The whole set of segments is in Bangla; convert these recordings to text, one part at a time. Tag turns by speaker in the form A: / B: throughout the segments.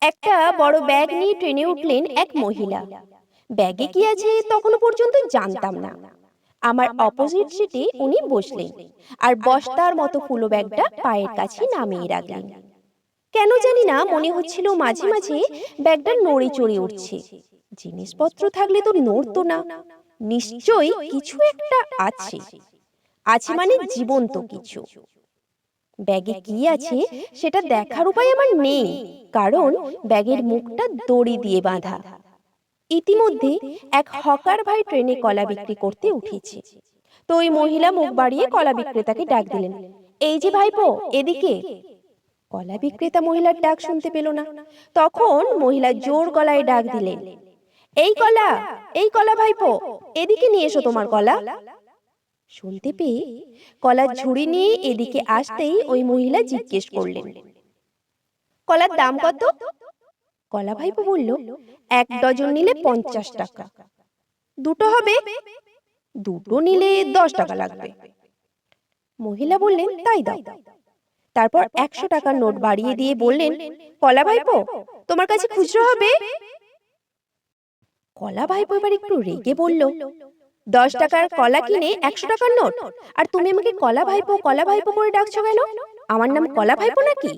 A: একটা বড় ব্যাগ নিয়ে ট্রেনে উঠলেন এক মহিলা। ব্যাগে কি আছে তখনও পর্যন্ত জানতাম না। আমার অপোজিট সিটে উনি বসলেন। আর বস্তার মতো ফুলো ব্যাগটা পায়ের কাছে নামিয়ে রাখলেন। কেন জানি না মনে হচ্ছিল মাঝে মাঝে ব্যাগটা নড়ে চড়ে উঠছে। জিনিসপত্র থাকলে তো নড়তো না। নিশ্চয়ই কিছু একটা আছে। আছে। মানে জীবন্ত কিছু। ব্যাগে কি আছে সেটা দেখার উপায় আমার নেই কারণ ব্যাগের মুখটা দড়ি দিয়ে বাঁধা। ইতিমধ্যে এক হকার ভাই ট্রেনে কলা বিক্রি করতে উঠেছে। তো ওই মহিলা মুখ বাড়িয়ে কলা বিক্রেতাকে ডাক দিলেন। এই যে ভাইপো এদিকে কলা বিক্রেতা মহিলার ডাক শুনতে পেল না। তখন মহিলা জোর গলায় ডাক দিলেন এই কলা এই কলা ভাইপো এদিকে নিয়ে এসো তোমার কলা। শুনতে পেয়ে কলার ঝুড়ি নিয়ে এদিকে আসতেই ওই মহিলা জিজ্ঞেস করলেন, কলার দাম কত? কলা ভাইপো বলল, এক ডজন নিলে পঞ্চাশ টাকা। দুটো হবে দুটো নিলে দশ টাকা লাগবে। মহিলা বললেন, তাই দাও। তারপর একশো টাকার নোট বাড়িয়ে দিয়ে বললেন, কলা ভাইপো, তোমার কাছে খুচরো হবে? কলা ভাইপো এবার একটু রেগে বলল দশ টাকার কলা কিনে একশো টাকার নোট। আর তুমি আমাকে কলা ভাইপো কলা ভাইপো করে ডাকছো কেন? আমার নাম কলা ভাইপো নাকি?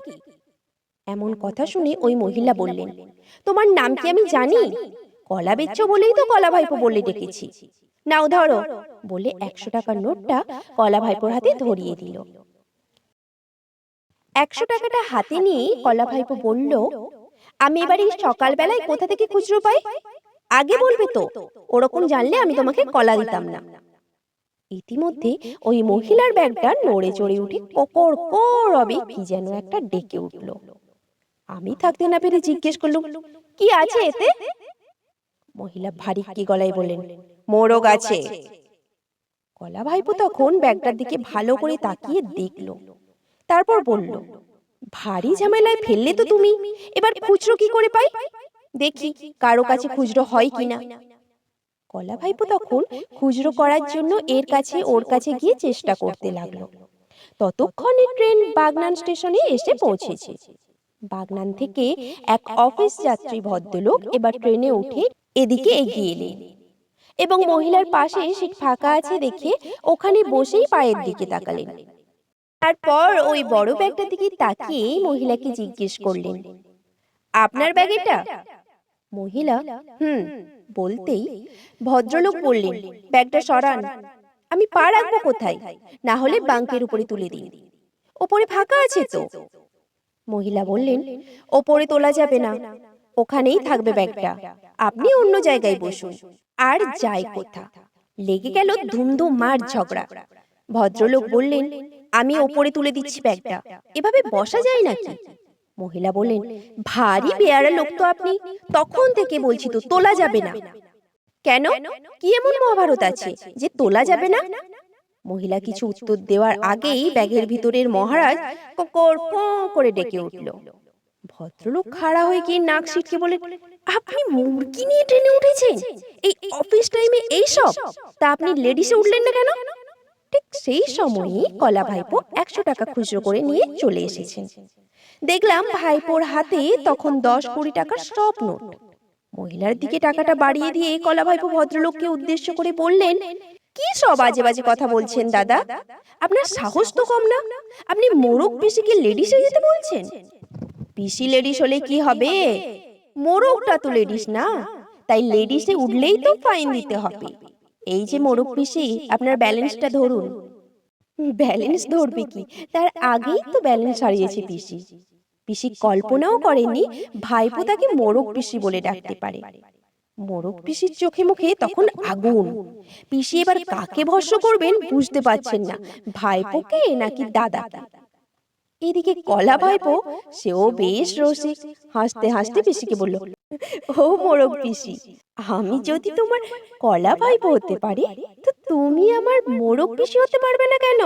A: এমন কথা শুনে ওই মহিলা বললেন তোমার নাম কি আমি জানি? কলা বেচছো বলেই তো কলা ভাইপো বলে ডেকেছি। নাও ধরো বলে একশো টাকার নোটটা কলা ভাইপোর হাতে ধরিয়ে দিল। একশো টাকাটা হাতে নিয়ে কলা ভাইপো বলল আমি এবার সকালবেলায় কোথা থেকে খুচরো পাই? আগে বলবে তো ওরকম জানলে আমি তোমাকে কলা দিতাম না। ইতিমধ্যে ওই মহিলার ব্যাগটা নড়ে চড়ে উঠে ককর করবে কি যেন একটা ডেকে উঠল। আমি থাকতে না পেরে জিজ্ঞেস করলুম কি আছে এতে? মহিলা ভারী কি গলায় বললেন মোরগ আছে। কলা ভাইপো তখন ব্যাগটার দিকে ভালো করে তাকিয়ে দেখল। তারপর বলল ভারী ঝামেলায় ফেললে তো তুমি এবার খুচরো কি করে পাই? দেখি কারও কাছে খুচরো হয় কিনা। কলা ভাইপো তখন খুচরো করার জন্য এর কাছে ওর কাছে গিয়ে চেষ্টা করতে লাগল। ততক্ষণে ট্রেন বাগনান স্টেশনে এসে পৌঁছেছে। বাগনান থেকে এক অফিস যাত্রী ভদ্রলোক এবার ট্রেনে উঠে এদিকে এগিয়ে এলেন এবং মহিলার পাশে সিট ফাঁকা আছে দেখে ওখানে বসেই পায়ের দিকে তাকালেন। তারপর ওই বড় ব্যাগটার দিকে তাকিয়ে মহিলাকে জিজ্ঞেস করলেন, আপনার ব্যাগ এটা মহিলা হুম বলতেই ভদ্রলোক বললেন ব্যাগটা সরান আমি পা রাখব কোথায়? না হলে বাঙ্কের উপরে তুলে দিন। ওপরে ফাঁকা আছে তো? মহিলা বললেন ওপরে তোলা যাবে না। ওখানেই থাকবে ব্যাগটা। আপনি অন্য জায়গায় বসুন। আর যাই কোথা? লেগে গেল ধুমধুম মার ঝগড়া। ভদ্রলোক বললেন আমি ওপরে তুলে দিচ্ছি ব্যাগটা। এভাবে বসা যায় নাকি? মহিলা বললেন ভারী বেয়ারা লোক তো আপনি তখন থেকে বলছি তো তোলা যাবে না। কেন? কি এমন মহাভারত আছে যে তোলা যাবে না? মহিলা কিছু উত্তর দেওয়ার আগেই ব্যাগের ভিতরের মহারাজ ককর করে ডেকে উঠল। ভদ্রলোক খাড়া হয়ে গিয়ে নাক সিটকে বলে আপনি মুরগি নিয়ে ট্রেনে উঠেছেন? এই অফিস টাইমে এই সব তা আপনি লেডিসে উঠলেন না কেন? ঠিক সেই সময়ই কলা ভাইপো একশো টাকা খুচরো করে নিয়ে চলে এসেছেন। দেখলাম ভাইপোর হাতে তখন দশ কুড়ি টাকার সব নোট মহিলার দিকে টাকাটা বাড়িয়ে দিয়ে কলা ভাইপো ভদ্রলোককে উদ্দেশ্য করে বললেন কি সব আজে বাজে কথা বলছেন দাদা? আপনার সাহস তো কম না? আপনি মোরগ পিসিকে লেডিসে যেতে বলছেন। পিসি লেডিস হলে কি হবে? মোরগটা তো লেডিস না? তাই লেডিসে উঠলেই তো ফাইন দিতে হবে। এই যে মোরগ পিসি আপনার ব্যালেন্সটা ধরুন। ব্যালেন্স ধরবে কি? তার আগেই তো ব্যালেন্স হারিয়েছে পিসি। পিসি। কল্পনাও করেনি ভাইপো তাকে মোরগ পিসি বলে ডাকতে পারে। মোরগ পিসির চোখে মুখে তখন আগুন। পিসি এবার কাকে ভস্য করবেন বুঝতে পারছেন না। ভাইপোকে নাকি দাদাকে? এদিকে কলা ভাইপো সেও বেশ রসিক হাসতে হাসতে পিসিকে বলল ও মোরগ পিসি আমি যদি তোমার কলা ভাইপো হতে পারি তো তুমি আমার মোরগ পিসি হতে পারবে না কেন?